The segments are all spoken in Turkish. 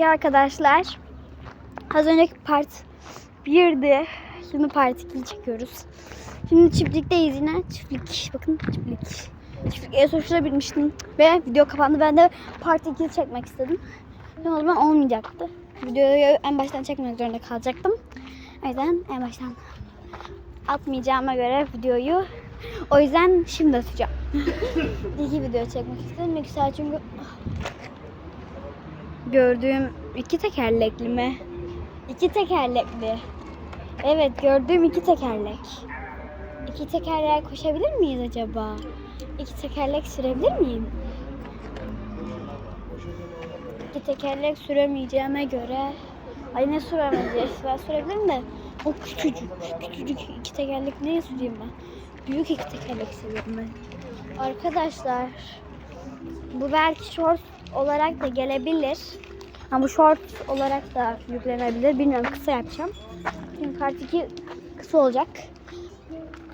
2 arkadaşlar. Az önceki part 1'di. Şimdi part 2'yi çekiyoruz. Şimdi çiftlikteyiz yine. Çiftlik. Bakın çiftlik. Çiftlik Esoş'la binmiştim. Ve video kapandı. Ben de part 2'yi çekmek istedim. Ama o zaman olmayacaktı. Videoyu en baştan çekmek zorunda kalacaktım. O yüzden en baştan atmayacağıma göre videoyu o yüzden şimdi atacağım. İki video çekmek istedim. Yüksel çünkü gördüğüm iki tekerlekli mi? İki tekerlekli. Evet gördüğüm iki tekerlek. İki tekerleğe koşabilir miyiz acaba? İki tekerlek sürebilir miyim? İki tekerlek süremeyeceğime göre Ay ne süremeyeceğiz? Ben sürebilirim de o küçücük, küçücük iki tekerlek neye süreyim ben? Büyük iki tekerlek seviyorum ben. Arkadaşlar bu belki short olarak da gelebilir. Ama short olarak da yüklenebilir. Bilmiyorum kısa yapacağım. Çünkü part 2 kısa olacak.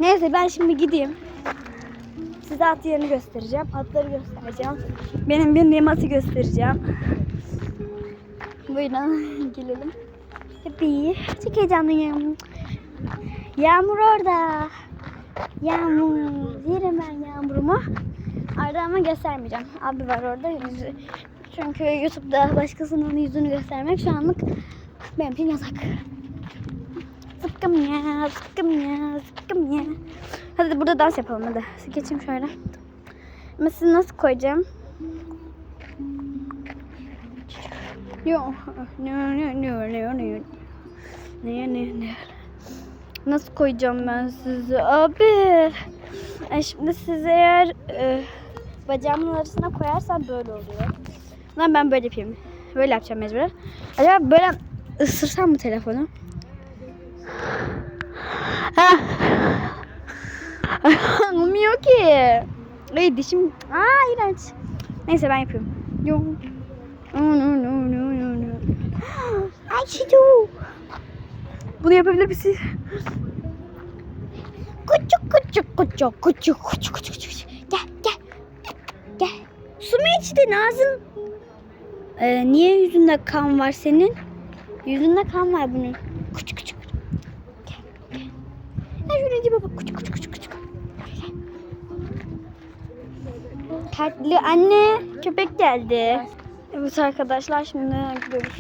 Neyse ben şimdi gideyim. Size at yerini göstereceğim. Atları göstereceğim. Benim bindiğim atı göstereceğim. Buyurun gelelim. Happy. Çok heyecanlıyım. Yağmur orada. Yağmur. Yerim ben yağmurumu. Arada ama göstermeyeceğim. Abi var orada. Yüzü. Çünkü YouTube'da başkasının yüzünü göstermek şu anlık benim için yasak. Zıpkım ya, zıpkım ya, zıpkım ya. Hadi burada dans yapalım hadi. Geçeyim şöyle. Ama sizi nasıl koyacağım? Yo, no, no, no, no, no. Ne, ne, ne. Nasıl koyacağım ben sizi abi? E şimdi siz eğer e, bacağımın arasına koyarsam böyle oluyor. Lan ben böyle yapayım. Böyle yapacağım mecburen. Acaba böyle ısırsam mı telefonu? Ha. Olmuyor ki. Ay dişim. Aa iğrenç. Neyse ben yapıyorum. Yo. No, no, no, no, no, no. Ay Şidu. Bunu yapabilir misin? Küçük küçük küçük küçük küçük küçük küçük. Su mu içtin ağzın? Ee, niye yüzünde kan var senin? Yüzünde kan var bunun. Küçük küçük. Gel şuraya dibe bak. Küçük küçük küçük küçük. Tatlı anne köpek geldi. Evet arkadaşlar şimdi gidiyoruz.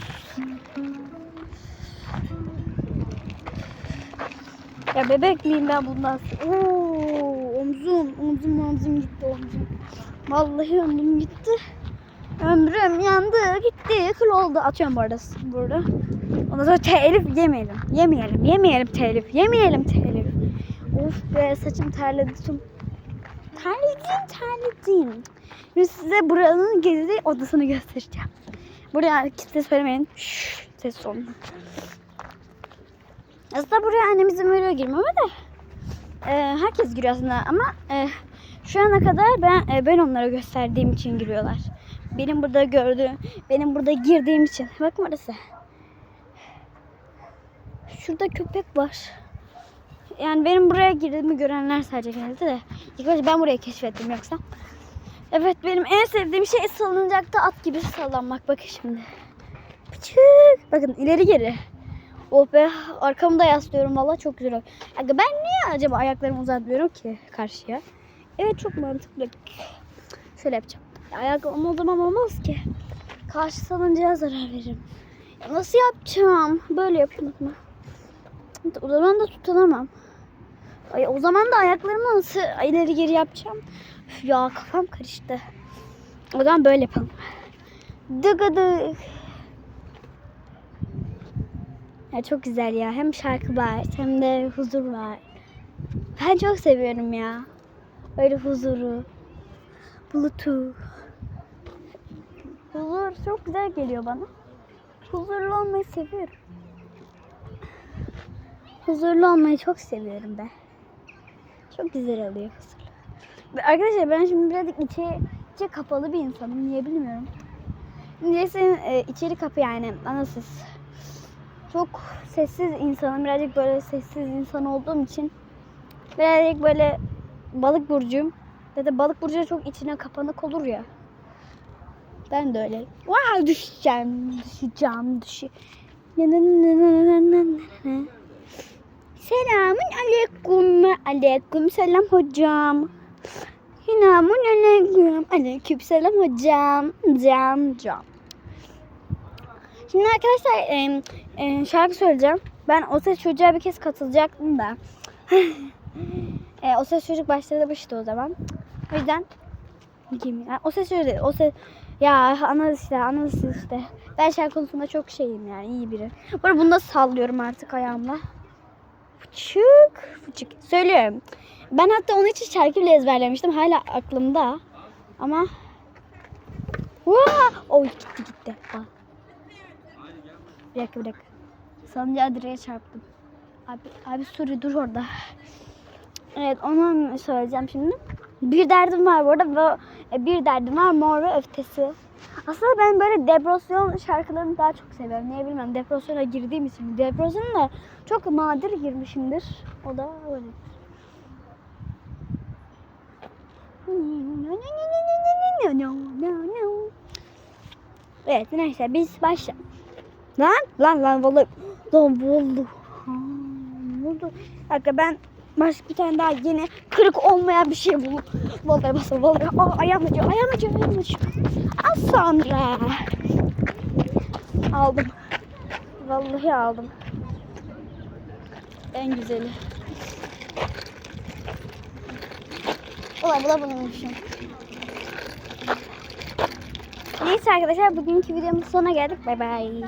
Ya bebek miyim ben bundan? Oo, omzum, omzum, omzum gitti omzum. Vallahi ömrüm gitti. Ömrüm yandı, gitti, kıl oldu. Atıyorum bu arada burada. Ondan sonra telif yemeyelim. Yemeyelim, yemeyelim telif, yemeyelim telif. Of be saçım terledi. tüm- Terledim, terledim. Şimdi size buranın gezi odasını göstereceğim. Buraya kimse söylemeyin. Şşş, ses olun. Aslında buraya annem izin veriyor girmeme de. Ee, herkes giriyor aslında ama e, şu ana kadar ben e, ben onlara gösterdiğim için giriyorlar. Benim burada gördüğüm, benim burada girdiğim için. Bakın orası. Şurada köpek var. Yani benim buraya girdiğimi görenler sadece geldi de. İlk önce ben burayı keşfettim yoksa. Evet benim en sevdiğim şey salıncakta at gibi sallanmak. Bakın şimdi. Pıçık. Bakın ileri geri. Oh be arkamı da yaslıyorum valla çok güzel ben niye acaba ayaklarımı uzatmıyorum ki karşıya? Evet çok mantıklı. Şöyle yapacağım. Ayaklarım o zaman olmaz ki. Karşı salıncağa zarar veririm. Ya nasıl yapacağım? Böyle yapayım zaman. O zaman da tutunamam. Ay, o zaman da ayaklarımı nasıl ileri geri yapacağım? Üf, ya kafam karıştı. O zaman böyle yapalım. Dıgıdık. Ya çok güzel ya. Hem şarkı var hem de huzur var. Ben çok seviyorum ya. Öyle huzuru. Bluetooth. Huzur çok güzel geliyor bana. Huzurlu olmayı seviyorum. Huzurlu olmayı çok seviyorum ben. Çok güzel oluyor huzurlu. Arkadaşlar ben şimdi birazcık içi, içi kapalı bir insanım. Niye bilmiyorum. Niyeyse e, içeri kapı yani anasız. Çok sessiz insanım. Birazcık böyle sessiz insan olduğum için birazcık böyle balık burcuyum. Ve de balık burcu çok içine kapanık olur ya. Ben de öyle. Wow düşeceğim. Düşeceğim. Düşü. Selamun aleyküm. Aleyküm selam hocam. Selamun aleyküm. Aleyküm selam hocam. Cam cam. Şimdi arkadaşlar e, e, şarkı söyleyeceğim. Ben o ses çocuğa bir kez katılacaktım da. e, o ses çocuk başlamıştı o zaman. O yüzden kim ya? O ses öyle. O ses ya anladın işte anladın işte. Ben şarkı konusunda çok şeyim yani iyi biri. Bu bunu da sallıyorum artık ayağımla. Fıçık fıçık. Söylüyorum. Ben hatta onun için şarkı bile ezberlemiştim. Hala aklımda. Ama Vaa! Oy gitti gitti. Aa. Bir dakika bir dakika. Salıncağa direğe çarptım. Abi, abi sorry dur orada. Evet onu söyleyeceğim şimdi. Bir derdim var bu arada. E, bir derdim var mor ve öfkesi. Aslında ben böyle depresyon şarkılarını daha çok seviyorum. Niye bilmem depresyona girdiğim için. Depresyona da çok nadir girmişimdir. O da öyle. Evet neyse biz başla. Lan lan lan vallahi. Lan vallahi. Ne oldu? Dakika ben başka bir tane daha yine kırık olmayan bir şey bulup vallahi basın vallahi Aa, ayağım acıyor ayağım acıyor ayağım acıyor az sonra aldım vallahi aldım en güzeli Ulan bu da bulunmuşum. Neyse arkadaşlar bugünkü videomuzun sonuna geldik. Bay bay.